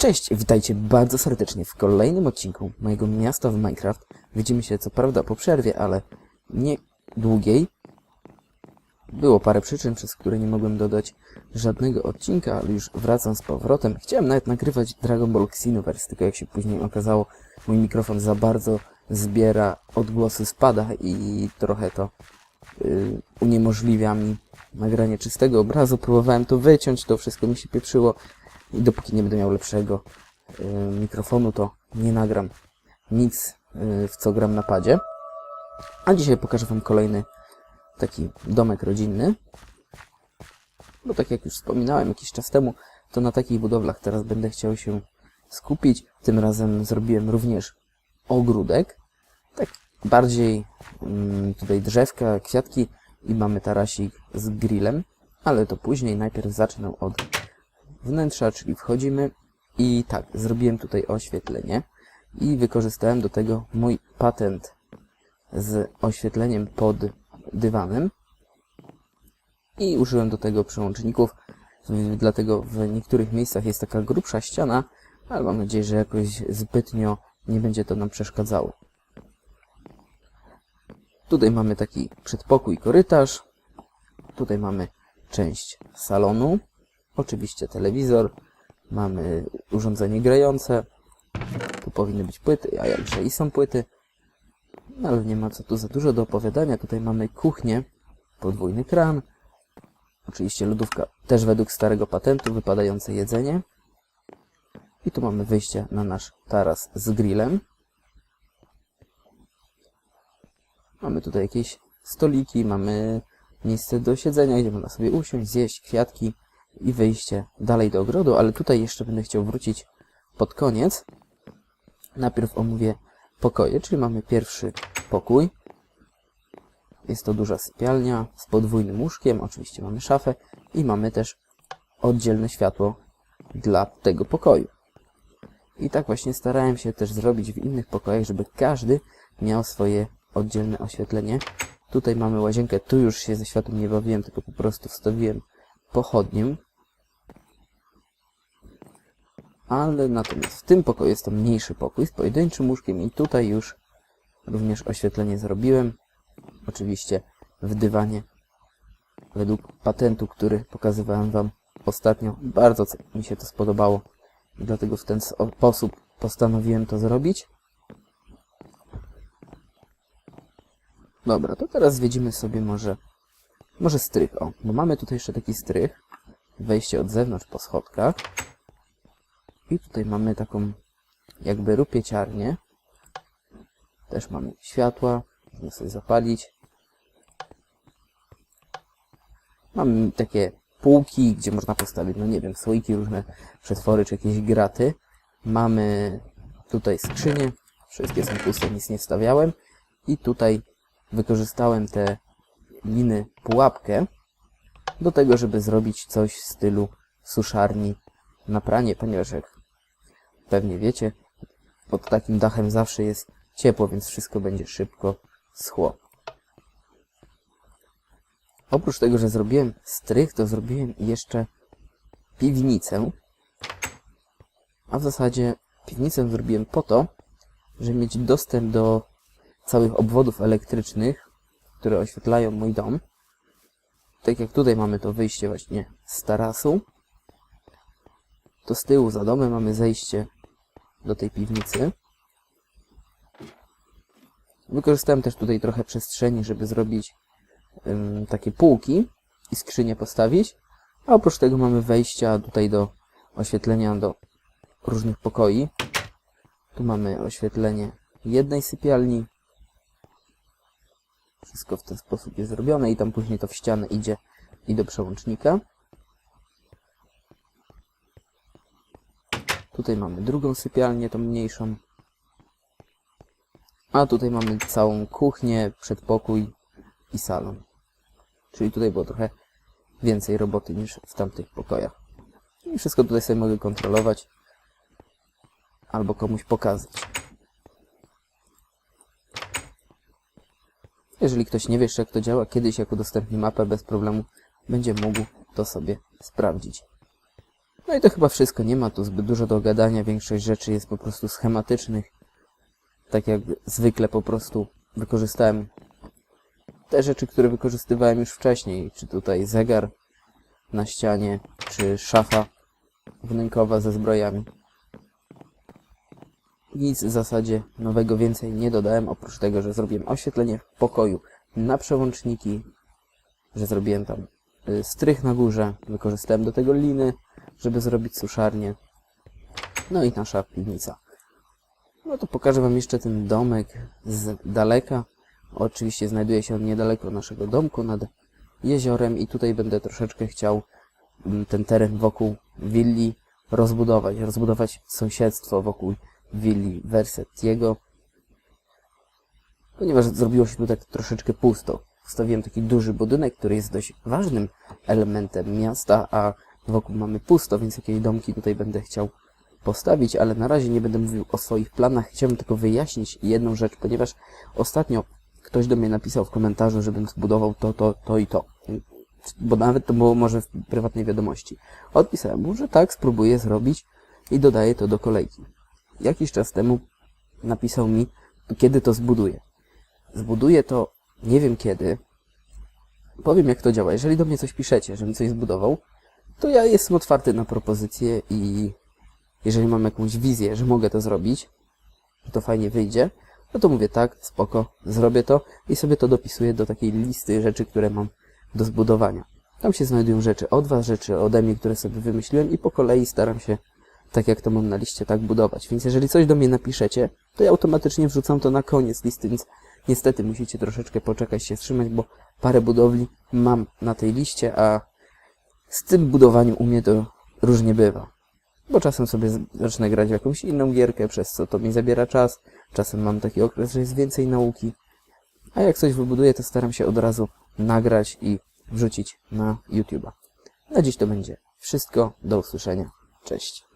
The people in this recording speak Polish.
Cześć, witajcie bardzo serdecznie w kolejnym odcinku mojego miasta w Minecraft. Widzimy się co prawda po przerwie, ale nie długiej. Było parę przyczyn, przez które nie mogłem dodać żadnego odcinka, ale już wracam z powrotem. Chciałem nawet nagrywać Dragon Ball Xenoverse, tylko jak się później okazało, mój mikrofon za bardzo zbiera odgłosy spada i trochę to y, uniemożliwia mi nagranie czystego obrazu. Próbowałem to wyciąć, to wszystko mi się pieprzyło i dopóki nie będę miał lepszego y, mikrofonu, to nie nagram nic, y, w co gram na padzie. A dzisiaj pokażę Wam kolejny taki domek rodzinny. Bo tak jak już wspominałem jakiś czas temu, to na takich budowlach teraz będę chciał się skupić. Tym razem zrobiłem również ogródek. Tak bardziej mm, tutaj drzewka, kwiatki i mamy tarasik z grillem. Ale to później. Najpierw zacznę od wnętrza, czyli wchodzimy i tak, zrobiłem tutaj oświetlenie i wykorzystałem do tego mój patent z oświetleniem pod dywanem i użyłem do tego przełączników, dlatego w niektórych miejscach jest taka grubsza ściana, ale mam nadzieję, że jakoś zbytnio nie będzie to nam przeszkadzało. Tutaj mamy taki przedpokój, korytarz. Tutaj mamy część salonu. Oczywiście telewizor. Mamy urządzenie grające. Tu powinny być płyty, a jakże i są płyty. No ale nie ma co tu za dużo do opowiadania. Tutaj mamy kuchnię, podwójny kran. Oczywiście lodówka też według starego patentu, wypadające jedzenie. I tu mamy wyjście na nasz taras z grillem. Mamy tutaj jakieś stoliki, mamy miejsce do siedzenia, gdzie można sobie usiąść, zjeść kwiatki i wyjście dalej do ogrodu, ale tutaj jeszcze będę chciał wrócić pod koniec. Najpierw omówię pokoje, czyli mamy pierwszy pokój. Jest to duża sypialnia z podwójnym łóżkiem, oczywiście mamy szafę i mamy też oddzielne światło dla tego pokoju. I tak właśnie starałem się też zrobić w innych pokojach, żeby każdy miał swoje oddzielne oświetlenie. Tutaj mamy łazienkę, tu już się ze światłem nie bawiłem, tylko po prostu wstawiłem pochodnię. Ale natomiast w tym pokoju jest to mniejszy pokój z pojedynczym łóżkiem i tutaj już również oświetlenie zrobiłem. Oczywiście w dywanie według patentu, który pokazywałem Wam ostatnio. Bardzo mi się to spodobało i dlatego w ten sposób postanowiłem to zrobić. Dobra, to teraz zwiedzimy sobie może, może strych. O, bo mamy tutaj jeszcze taki strych. Wejście od zewnątrz po schodkach. I tutaj mamy taką jakby rupieciarnię. Też mamy światła. Można sobie zapalić. Mamy takie półki, gdzie można postawić, no nie wiem, słoiki, różne przetwory, czy jakieś graty. Mamy tutaj skrzynie. Wszystkie są puste, nic nie wstawiałem. I tutaj wykorzystałem te liny pułapkę do tego, żeby zrobić coś w stylu suszarni na pranie, ponieważ jak pewnie wiecie, pod takim dachem zawsze jest ciepło, więc wszystko będzie szybko schło. Oprócz tego, że zrobiłem strych, to zrobiłem jeszcze piwnicę. A w zasadzie piwnicę zrobiłem po to, żeby mieć dostęp do całych obwodów elektrycznych, które oświetlają mój dom. Tak jak tutaj mamy to wyjście właśnie z tarasu, to z tyłu za domem mamy zejście do tej piwnicy. Wykorzystałem też tutaj trochę przestrzeni, żeby zrobić takie półki i skrzynie postawić. A oprócz tego mamy wejścia tutaj do oświetlenia do różnych pokoi. Tu mamy oświetlenie jednej sypialni. Wszystko w ten sposób jest zrobione i tam później to w ścianę idzie i do przełącznika. Tutaj mamy drugą sypialnię, tą mniejszą. A tutaj mamy całą kuchnię, przedpokój i salon. Czyli tutaj było trochę więcej roboty niż w tamtych pokojach. I wszystko tutaj sobie mogę kontrolować albo komuś pokazać. Jeżeli ktoś nie wie jeszcze jak to działa, kiedyś jak udostępni mapę bez problemu będzie mógł to sobie sprawdzić. No i to chyba wszystko. Nie ma tu zbyt dużo do gadania. Większość rzeczy jest po prostu schematycznych. Tak jak zwykle po prostu wykorzystałem te rzeczy, które wykorzystywałem już wcześniej. Czy tutaj zegar na ścianie, czy szafa wnękowa ze zbrojami. Nic w zasadzie nowego więcej nie dodałem, oprócz tego, że zrobiłem oświetlenie w pokoju na przełączniki, że zrobiłem tam y, strych na górze, wykorzystałem do tego liny, żeby zrobić suszarnię. No i nasza piwnica. No to pokażę Wam jeszcze ten domek z daleka. Oczywiście znajduje się on niedaleko naszego domku nad jeziorem i tutaj będę troszeczkę chciał mm, ten teren wokół willi rozbudować, rozbudować sąsiedztwo wokół willi Versetiego, ponieważ zrobiło się tu tak troszeczkę pusto. Wstawiłem taki duży budynek, który jest dość ważnym elementem miasta, a wokół mamy pusto, więc jakieś domki tutaj będę chciał postawić, ale na razie nie będę mówił o swoich planach. Chciałbym tylko wyjaśnić jedną rzecz, ponieważ ostatnio ktoś do mnie napisał w komentarzu, żebym zbudował to, to, to i to. Bo nawet to było może w prywatnej wiadomości. Odpisałem mu, że tak, spróbuję zrobić i dodaję to do kolejki. Jakiś czas temu napisał mi, kiedy to zbuduję. Zbuduję to nie wiem kiedy. Powiem jak to działa. Jeżeli do mnie coś piszecie, żebym coś zbudował, to ja jestem otwarty na propozycje i jeżeli mam jakąś wizję, że mogę to zrobić, że to fajnie wyjdzie, no to mówię tak, spoko, zrobię to i sobie to dopisuję do takiej listy rzeczy, które mam do zbudowania. Tam się znajdują rzeczy od was, rzeczy ode mnie, które sobie wymyśliłem i po kolei staram się, tak jak to mam na liście, tak budować. Więc jeżeli coś do mnie napiszecie, to ja automatycznie wrzucam to na koniec listy, więc niestety musicie troszeczkę poczekać się wstrzymać, bo parę budowli mam na tej liście, a z tym budowaniem u mnie to różnie bywa. Bo czasem sobie zacznę grać w jakąś inną gierkę, przez co to mi zabiera czas. Czasem mam taki okres, że jest więcej nauki. A jak coś wybuduję, to staram się od razu nagrać i wrzucić na YouTube'a. Na dziś to będzie wszystko. Do usłyszenia. Cześć.